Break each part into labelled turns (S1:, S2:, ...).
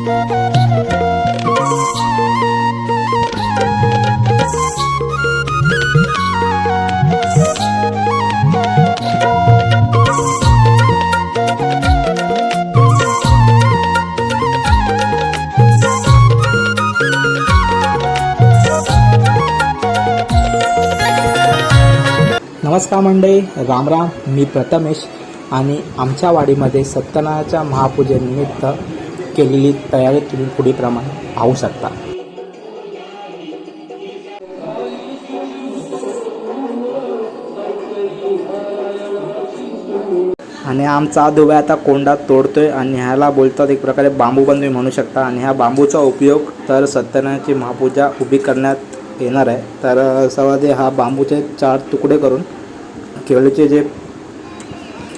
S1: नमस्कार मंडळी रामराम मी प्रथमेश आणि आमच्या वाडीमध्ये सत्यनारायणाच्या महापूजेनिमित्त केलेली तयारी तुम्ही पुढील प्रमाणे पाहू शकता. आणि आमचा दुव्या आता कोंडा तोडतोय आणि ह्याला बोलतात एक प्रकारे बांबू पण तुम्ही म्हणू शकता. आणि ह्या बांबूचा उपयोग तर सत्यनारायणची महापूजा उभी करण्यात येणार आहे. तर सर्वात हा बांबूचे चार तुकडे करून केळीचे जे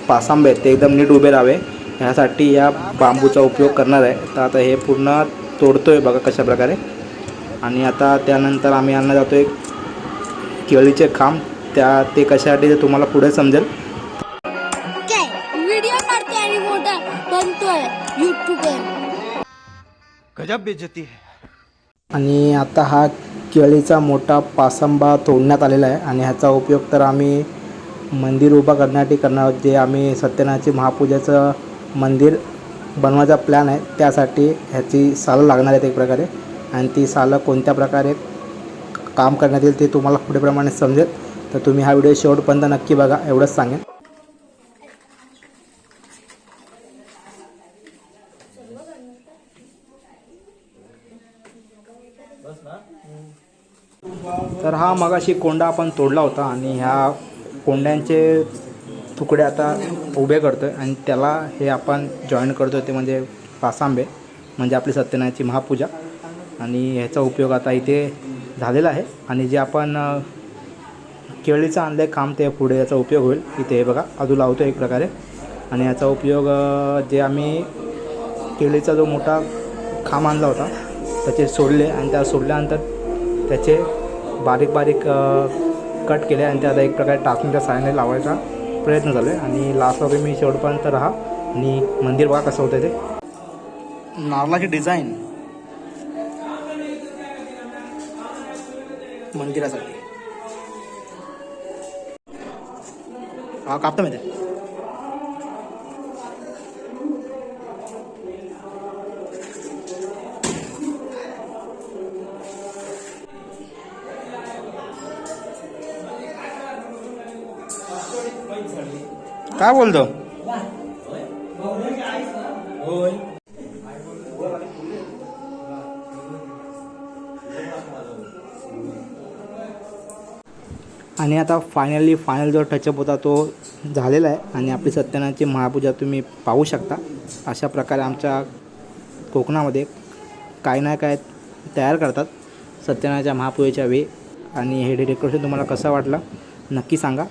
S1: पासांबे आहेत ते एकदम नीट उभे राहावे. ह्यासाठी या बांबूचा उपयोग करणार आहे. तर आता हे पूर्ण तोडतोय बघा कशा प्रकारे आणि आता त्यानंतर आम्ही आणलं जातो एक केळीचे खांब. त्या ते कशासाठी ते तुम्हाला पुढे समजेल.
S2: काय व्हिडिओ काढतोय आणि मोठा बनतोय युट्यूबवर
S3: गजब बेइज्जती है.
S1: आणि आता हा केळीचा मोठा पासंबा तोडण्यात आलेला आहे. आणि ह्याचा उपयोग तर आम्ही मंदिर उभा करण्यासाठी करणार आहोत जे आम्ही सत्यनारायणची महापूजेचं मंदिर बनवायचा प्लॅन आहे. त्यासाठी ह्याची सालं लागणार आहेत एक प्रकारे. आणि ती सालं कोणत्या प्रकारे काम करण्यात येईल ते तुम्हाला पुढेप्रमाणे समजेल. तर तुम्ही हा व्हिडिओ शेवटपर्यंत नक्की बघा. एवढंच सांगेन. तर हा मगाशी कोंडा आपण तोडला होता आणि ह्या कोंड्यांचे तुकडे आता उभे करतो आहे आणि त्याला हे आपण जॉईन करतो ते म्हणजे पासांबे म्हणजे आपली सत्यनारायणची महापूजा. आणि ह्याचा उपयोग आता इथे झालेला आहे. आणि जे आपण केळीचं आणलं काम ते पुढे याचा उपयोग होईल. इथे हे बघा अजून लावतो एक प्रकारे. आणि याचा उपयोग जे आम्ही केळीचा जो मोठा खांब आणला होता त्याचे सोडले. आणि त्या सोडल्यानंतर त्याचे बारीक बारीक कट केले. आणि ते आता एक प्रकारे टाकून त्या साह्याने लावायचा. प्रयत्न चालू आहे. आणि लास्टला तुम्ही शेवटपर्यंत राहा. आणि मंदिर बघा कसं होतं ते. नारळाची डिझाईन मंदिरासाठी. हा कापतो माहिती काय बोलतो? आणि आता फायनली फायनल जो टचअप होता तो झालेला आहे. आणि आपली सत्यनारायणची महापूजा तुम्ही पाहू शकता. अशा प्रकारे आमच्या कोकणामध्ये काय ना काय तयार करतात सत्यनारायणच्या महापूजेच्या वेळी. आणि हे डेकोरेशन तुम्हाला कसं वाटलं नक्की सांगा.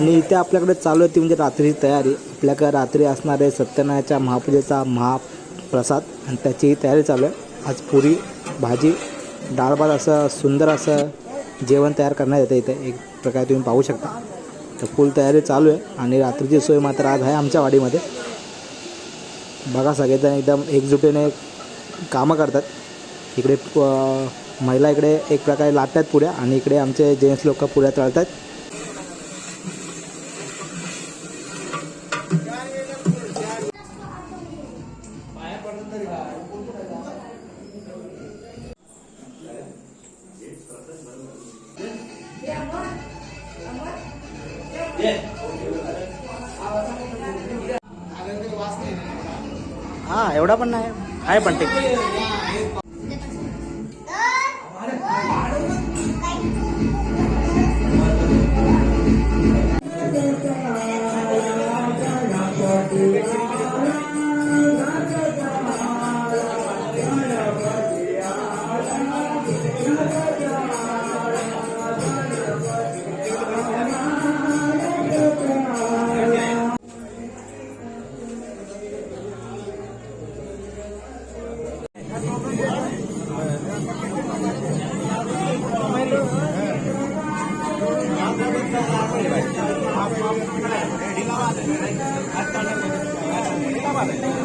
S1: आणि इथे आपल्याकडे चालू आहे ती म्हणजे रात्रीची तयारी. आपल्याकडे रात्री असणार आहे सत्यनारायणच्या महापूजेचा महाप्रसाद आणि त्याचीही तयारी चालू आहे. आज पुरी भाजी डाळ भात असं सुंदर असं जेवण तयार करण्यात येतं इथे. एक प्रकारे तुम्ही पाहू शकता. तर फुल तयारी चालू आहे आणि रात्रीची सोय मात्र आज आहे आमच्या वाडीमध्ये. बघा सगळेजण एकदम एकजुटीने कामं करतात. इकडे प- महिला इकडे एक प्रकारे लाटतात पुऱ्या आणि इकडे आमचे जेंट्स लोक पुऱ्या तळतात हा एवढा पण नाही. आहे पण ते.
S4: Hallelujah.